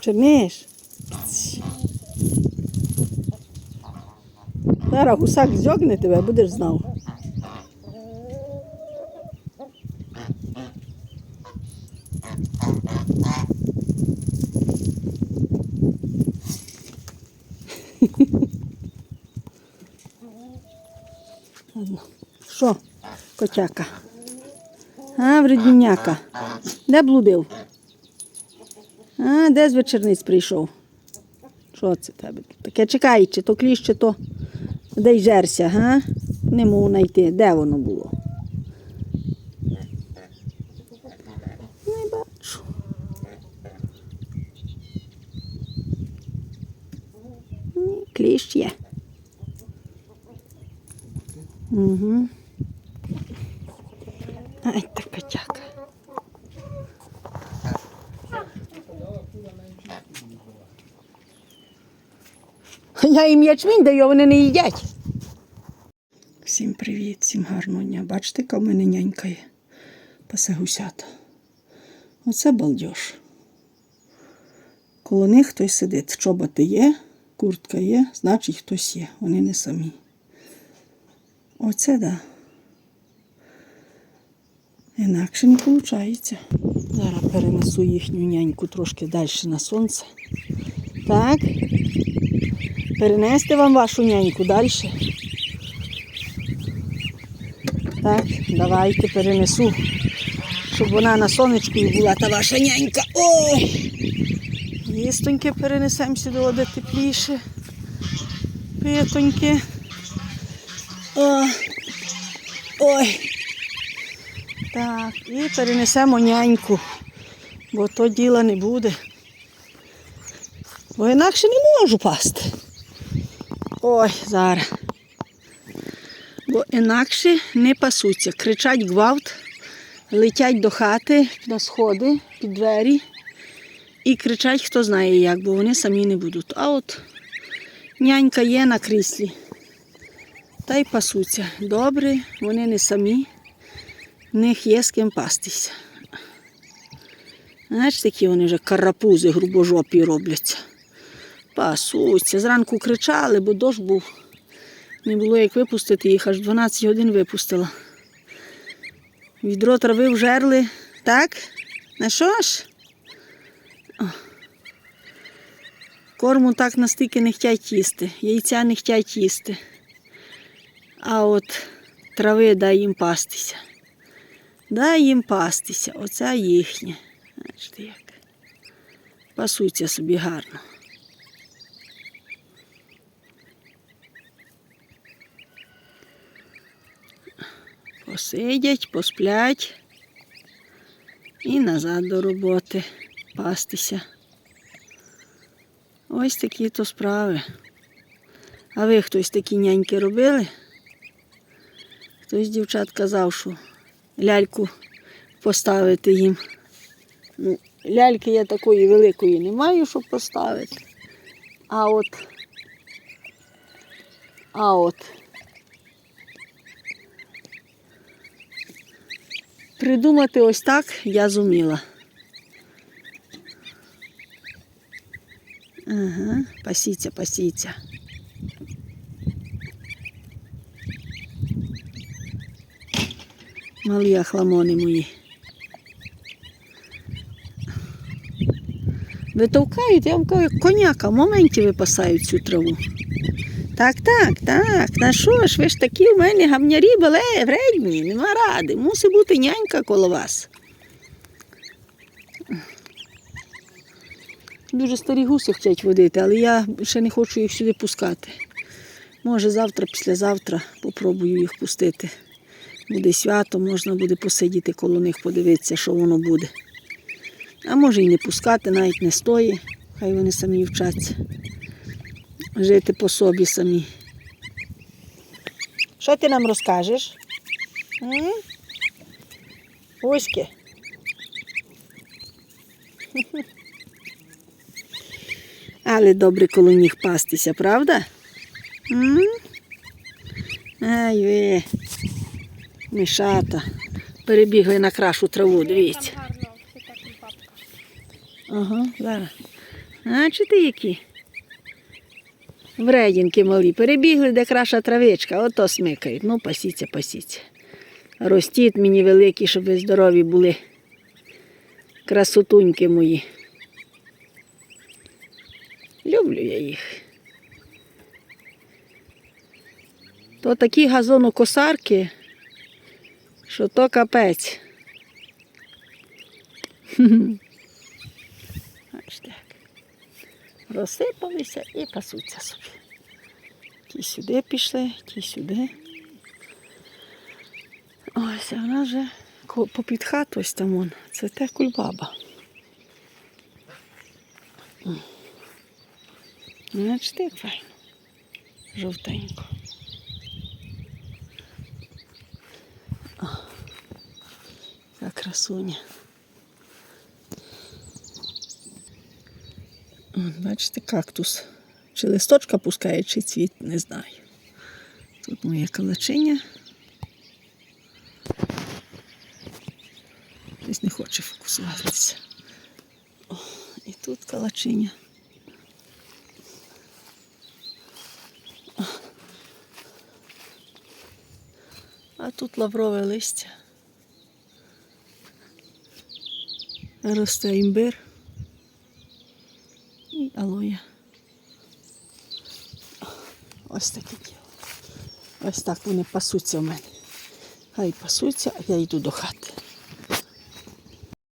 Czy mysz? Зараз гусак зьогне тебе, будеш знав. Хі-хі. Що, котяка? А, вредняка. Де блудив? А, де з вечорниць прийшов? Що це тебе? Таке чекай, чи то кліщ, чи то де й жерся, га? Не можу знайти. Де воно було? Не бачу. Кліщ є. Угу. Ай, та котяка. Я їм ячмінь даю, вони не їдять. Всім привіт, всім гарного дня. Бачите, яка в мене нянька є. Пасе гусята. Оце балдеж. Коло них хтось сидить. Чоботи є, куртка є, значить хтось є. Вони не самі. Оце да. Інакше не виходить. Зараз перенесу їхню няньку трошки далі на сонце. Так. Перенести вам вашу няньку далі. Так, давайте перенесу, щоб вона на сонечку і була та ваша нянька. Ой! Їстоньки перенесемо сюди, де тепліше. Питоньки. О. Ой. Так, і перенесемо няньку, бо то діла не буде. Бо інакше не можу пасти. Ой, зараз. Бо інакше не пасуться. Кричать гвалт, летять до хати на сходи, під двері і кричать, хто знає як, бо вони самі не будуть. А от нянька є на кріслі. Та й пасуться. Добре, вони не самі, в них є з ким пастися. Знаєш, такі вони вже карапузи грубожопі робляться. Пасуться. Зранку кричали, бо дощ був. Не було як випустити їх, аж 12 годин випустила. Відро трави вжерли. Так? На що ж? Корму так настільки не хочуть їсти, яйця не хочуть їсти. А от трави дай їм пастися. Дай їм пастися. Оце їхнє. Бачите як. Пасуться собі гарно. Посидять, посплять і назад до роботи пастися. Ось такі то справи. А ви хтось такі няньки робили? Хтось дівчат казав, що ляльку поставити їм. Ну, ляльки я такої великої не маю, щоб поставити. А от, а от придумати ось так я зуміла. Ага, пасіться, пасіться. Малі ахламони мої. Витовкають, я вам кажу, як коняка, в моменті випасають цю траву. Так, так, так. На що ж, ви ж такі в мене гамнярі були, вредні, нема ради. Мусить бути нянька коло вас. Дуже старі гуси хочуть водити, але я ще не хочу їх сюди пускати. Може, завтра, післязавтра попробую їх пустити. Буде свято, можна буде посидіти коло них, подивитися, що воно буде. А може і не пускати, навіть не стоїть, хай вони самі вчаться. Жити по собі самі. Що ти нам розкажеш? М? Оськи. Але добре коло них пастися, правда? М? Ай ви, мішата. Перебігли на крашу траву, дивіться. Ага, зараз. А чи ти які? Вредінки малі. Перебігли, де краша травичка, ото смикають. Ну, пасіться, пасіться. Ростіть мені великі, щоб ви здорові були. Красотуньки мої. Люблю я їх. То такі газонокосарки, що то капець. Аж. Розсипалися і пасуться собі. Ті сюди пішли, ті сюди. Ось, а вона вже попід хату ось там вон. Це те кульбаба. Значить, файно. Жовтенько. О, Яка красуня. От, бачите, кактус. Чи листочка пускає, чи цвіт, не знаю. Тут моє калачиня. Щось не хоче фокусуватися. О, і тут калачиня. А тут лаврове листя. Росте імбир і алоя. Ось таке діло. Ось так вони пасуться в мене. Хай пасуться, а я йду до хати.